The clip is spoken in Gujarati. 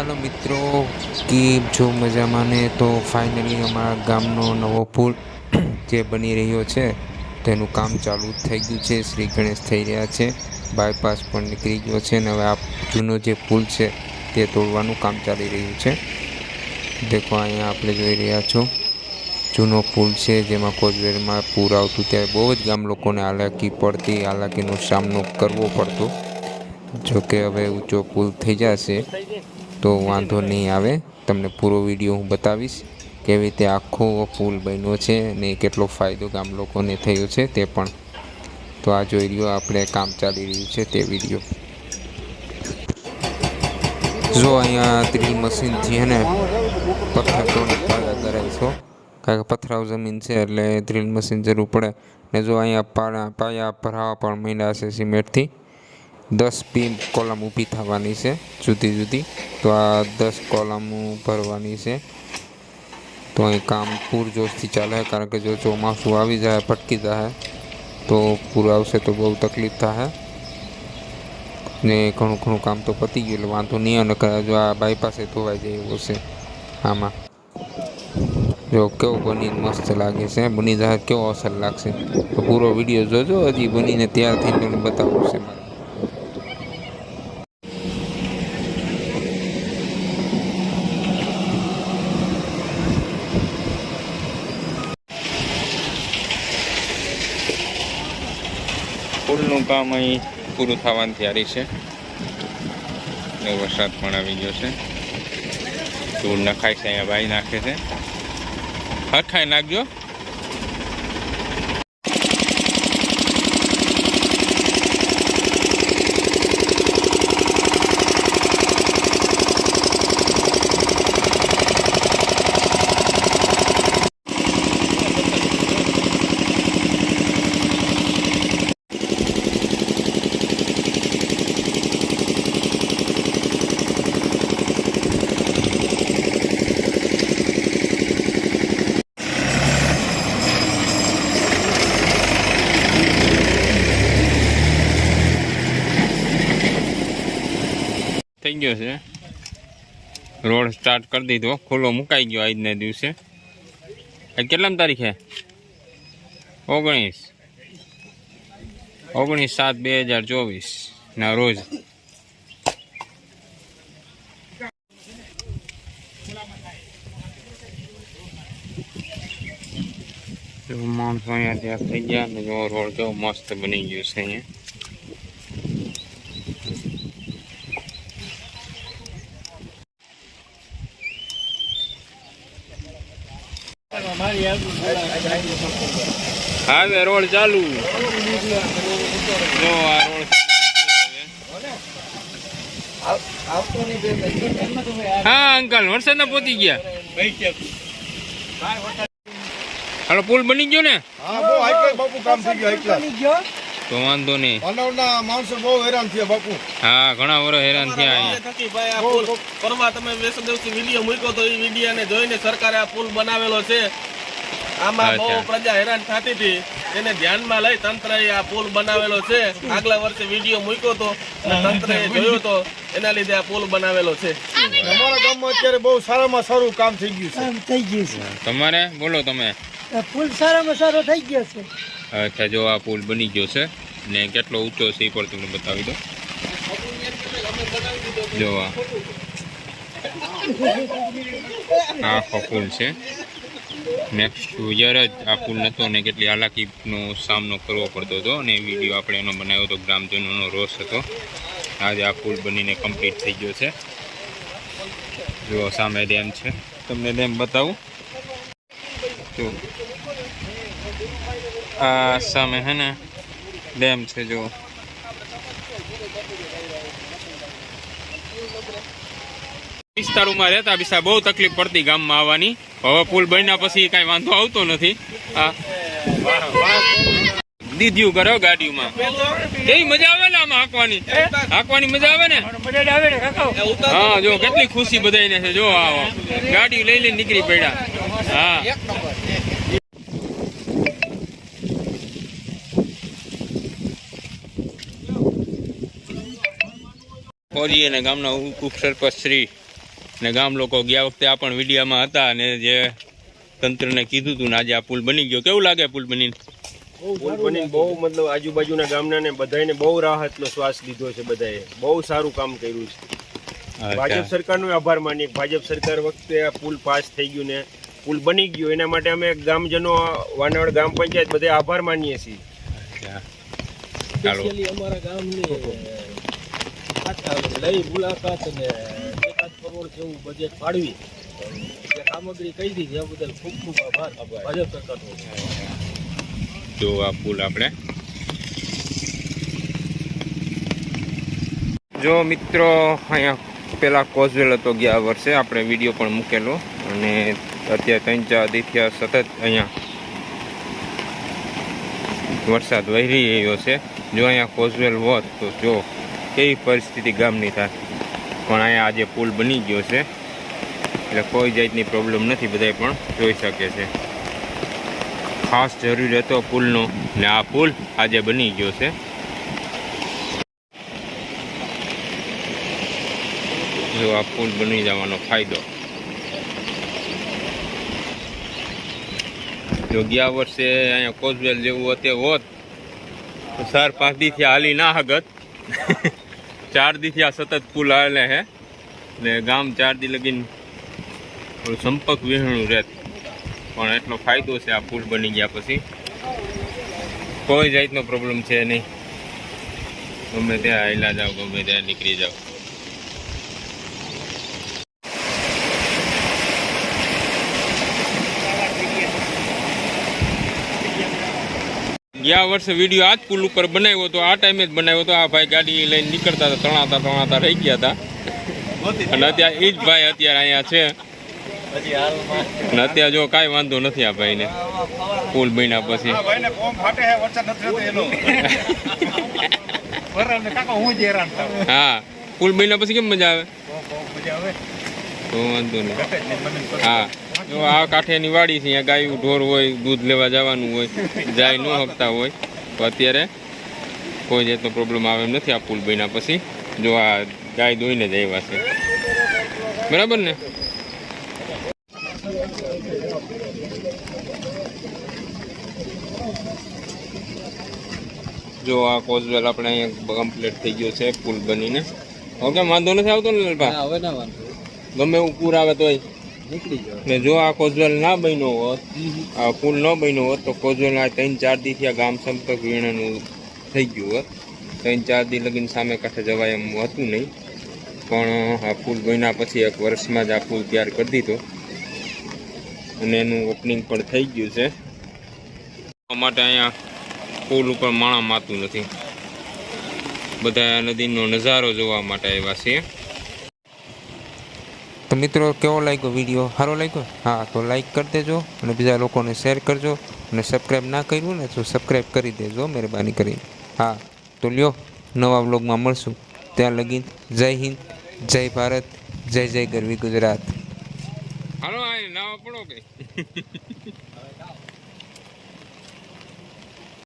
હાલો મિત્રો કે જો મજા માને તો ફાઇનલી અમારા ગામનો નવો પુલ જે બની રહ્યો છે, તેનું કામ ચાલુ થઈ ગયું છે. શ્રી ગણેશ થઈ રહ્યા છે. બાયપાસ પણ નીકળી ગયો છે અને હવે આ જૂનો જે પુલ છે, તે તોડવાનું કામ ચાલી રહ્યું છે. દેખો, અહીંયા આપણે જોઈ રહ્યા છો. જૂનો પુલ છે, જેમાં કોચવેરમાં પૂર આવતું ત્યારે બહુ જ ગામ લોકોને હાલાકી પડતી, હાલાકીનો સામનો કરવો પડતો. જોકે હવે ઊંચો પુલ થઈ જશે. તો વાંધો નહીં આવે. તમને પૂરો વીડિયો હું બતાવીશ કેવી રીતે આખો પુલ બન્યો છે અને કેટલો ફાયદો ગામ લોકોને થયો છે તે પણ. તો આ જોઈ રહ્યો આપણે કામ ચાલી રહ્યું છે તે વીડિયો. જો અહીંયા ત્રી મશીનથી હે ને પથ્થર પાયા છો. કારણ કે પથરાવ જમીન છે એટલે ડ્રીલ મશીન જરૂર પડે. ને જો અહીંયા પાયા ભરાવા પણ માંડ્યા છે સિમેન્ટથી. દસ બીમ કોલમ ઊભી થવાની છે જુદી જુદી તો આ દસ કોલમ ભરવાની છે તો અહીં કામ પૂરજોશથી ચાલે કારણ કે જો ચોમાસું આવી જાય ભટકી જાય તો પૂર આવશે તો બહુ તકલીફ થાય ને ઘણું ઘણું કામ તો પતી ગયું એટલે વાંધો નહીં અને કદાચ જો આ બાયપાસે ધોવાઈ જાય એવું છે આમાં જો કેવો બની મસ્ત લાગે છે બની જાય કેવો અસર લાગશે તો પૂરો વીડિયો જોજો હજી બનીને તૈયાર થઈને તમને બતાવવું છે મારે પુલનું કામ અહીં પૂરું થવાની તૈયારી છે. ને વરસાદ પણ આવી ગયો છે. ધૂળ નખાય છે, અહીંયા ભાઈ નાખે છે. હરખાઈ નાખજો. ગયો છે. રોડ સ્ટાર્ટ કરી દીધો. ખુલ્લો મુકાઈ ગયો આજના દિવસે. આજ કેટલામ તારીખે? ઓગણીસ. ઓગણીસ સાત બે હજાર ચોવીસ. ના, રોજ. માણસો અહીંયા ત્યાં થઈ ગયા ને જો રોડ કેવો મસ્ત બની ગયો છે અહીંયા. હવે રોડ ચાલુ. જો આ રોડ હા અંકલ વરસાદ પહોંચી ગયા. હાલો પુલ બની ગયો ને? હા બહુ હાઈ બાપુ કામ થઈ ગયું હાઈ તો વાંધો નહીં. અનવના માણસો બહુ હેરાન થયા બાપુ. હા ઘણા વર્ષ હેરાન થયા અહીંયા. થકી ભાઈ આ પુલ. પરવા તમે વીડિયો મૂક્યો તો એ વીડિયો ને જોઈને સરકારે આ પુલ બનાવેલો છે. આમાં બહુ પ્રજા હેરાન થતી હતી. એને ધ્યાનમાં લઈ તંત્રએ આ પુલ બનાવેલો છે. આગલા વર્ષે વીડિયો મૂક્યો તો અને તંત્રએ જોયો હતો એના લીધે આ પુલ બનાવેલો છે. અમારા ગામમાં અત્યારે બહુ સારામાં સારું કામ થઈ ગયું છે. થઈ ગયું છે. તમારે? બોલો તમે. પુલ સારામાં સારો થઈ ગયો છે. અચ્છા જો આ પુલ બની ગયો છે. ને કેટલો ઊંચો છે એ પણ તમને બતાવી દો જો આ આ. આખો પુલ છે. નેક્સ્ટ યર જ આ પુલ નહોતો અને કેટલી હાલાકીનો સામનો કરવો પડતો હતો અને એ વીડિયો આપણે એનો બનાવ્યો હતો ગ્રામજનોનો રોષ હતો. આજે આ પુલ બનીને કમ્પ્લીટ થઈ ગયો છે. જો સામે ડેમ છે. તમને ડેમ બતાવું. જો. આ સામે હે ને ડેમ છે, જો. વિસ્તારોમાં રહેતા બિસા બહુ તકલીફ પડતી ગામમાં આવવાની. હવે પુલ બન્યા પછી કાંઈ વાંધો આવતો નથી. દીધ્યું કરો ગાડીમાં કેવી મજા આવે ને આમાં હાંકવાની? હાંકવાની મજા આવે ને? હા, જો કેટલી ખુશી બધાને છે. જો આવો. ગાડી લઈ લઈને નીકળી પડ્યા. હા. ફોજી અને ગામના ઉપ સરપંચ શ્રી ને ગામ લોકો ગયા વખતે આ પણ વિડીયામાં હતા અને જે તંત્રને કીધું હતું ને આજે આ પુલ બની ગયો. કેવું લાગે પુલ બનીને? પુલ બની બહુ મતલબ આજુબાજુના ગામના ને બધાને બહુ રાહતનો શ્વાસ લીધો છે બધાએ. બહુ સારું કામ કર્યું છે. ભાજપ સરકારનો આભાર માનીએ ભાજપ સરકાર વખતે આ પુલ પાસ થઈ ગયું ને પુલ બની ગયો. એના માટે અમે ગામજનો વાનાવડ ગ્રામ પંચાયત બધે આભાર માનીએ છીએ. અમારા ગામની લઈ મુલાકાત અને એકાદ કરોડ જેવું બજેટ ફાળવી. જે સામગ્રી કહી દીધી, એ બદલ ખૂબ ખૂબ આભાર. ભાજપ સરકારનો. જો આ પુલ આપણે. જો મિત્રો, અહીંયા પેલા કોઝવેલ હતો ગયા વર્ષે, આપણે વીડિયો પણ મૂકેલો. અને અત્યારે ત્રણ ચાર દિથિયા સતત અહીંયા વરસાદ વહી રહ્યો છે. જો અહીંયા કોઝવેલ હોત તો જો કેવી પરિસ્થિતિ ગામની થાય. પણ અહીંયા આજે પુલ બની ગયો છે. એટલે કોઈ જાતની પ્રોબ્લેમ નથી, બધાય પણ જોઈ શકે છે. ખાસ જરૂરી હતો પુલનો. ને આ પુલ આજે બની ગયો છે. જો આ પુલ બની જવાનો ફાયદો. જો ગયા વર્ષે અહીંયા કોઝવેલ જેવું હતું હોત, તો ચાર પાંચ દીથી હાલી ના હગત. ચાર દીથી આ સતત પુલ આવેલા હે ને ગામ ચાર દી લગીન સંપર્ક વિહણું રહેત પણ એટલો ફાયદો છે આ પુલ બની ગયા પછી. કોઈ જાતનો પ્રોબ્લેમ છે નહીં. ગમે ત્યાં આવેલા જાઓ, ગમે ત્યાં નીકળી જાઓ. ગયા વર્ષે વીડિયો આ જ પુલ ઉપર બનાવ્યો હતો આ ટાઈમે જ બનાવ્યો હતો. આ ભાઈ ગાડી લઈને નીકળતા હતા તણાતા તણાતા રહી ગયા હતા. અને અત્યારે એ જ ભાઈ અત્યારે અહીંયા છે. અને અત્યારે જો કાંઈ વાંધો નથી આ ભાઈને. પુલ બન્યા પછી. હું પુલ બન્યા પછી કેમ મજા આવે? મજા આવે. તો વાંધો નહીં. હા. જો આ કાંઠે વાડી છે ગાયું ઢોર હોય દૂધ લેવા જવાનું હોય જાય ન હકતા હોય. તો અત્યારે કોઈ જાતનો પ્રોબ્લેમ આવે એમ નથી આ પુલ બન્યા પછી. જો આ ગાય દોઈને જ આવ્યા છે. બરાબર ને? જો આ કોઝવેલ આપણે અહીંયા કમ્પ્લીટ થઈ ગયો છે પુલ બનીને. ઓકે વાંધો નથી આવતો ને લાલભા? હવે ના વાંધો. ગમે એવું પૂર આવે તોય. ને જો આ કોઝવેલ ના બન્યો હોત આ પુલ ન બન્યો હોત તો કોઝવેલ આ ત્રણ ચાર દીથી આ ગામ સંપર્ક વીણાનું થઈ ગયું હોત. ત્રણ ચાર દી લગીન સામે કાંઠે જવાય એમ હતું નહીં. પણ આ પુલ બન્યા પછી એક વર્ષમાં જ આ પુલ તૈયાર કરી દીધો. અને એનું ઓપનિંગ પણ થઈ ગયું છે. માટે અહીંયા પુલ ઉપર માણા માતું નથી. બધા આ નદીનો નજારો જોવા માટે આવ્યા છીએ. મિત્રો, કેવો લાગ્યો વીડિયો સારો લાગ્યો? હા, તો લાઈક કરી દેજો અને બીજા લોકોને શેર કરજો અને સબસ્ક્રાઈબ ના કર્યું ને તો સબસ્ક્રાઈબ કરી દેજો, મહેરબાની કરીને. હા, તો લ્યો, નવા વ્લોગમાં મળશું. ત્યાં લગીન, જય હિન્દ, જય ભારત, જય જય ગરવી ગુજરાત. હાલો, આ નવા પડો કે?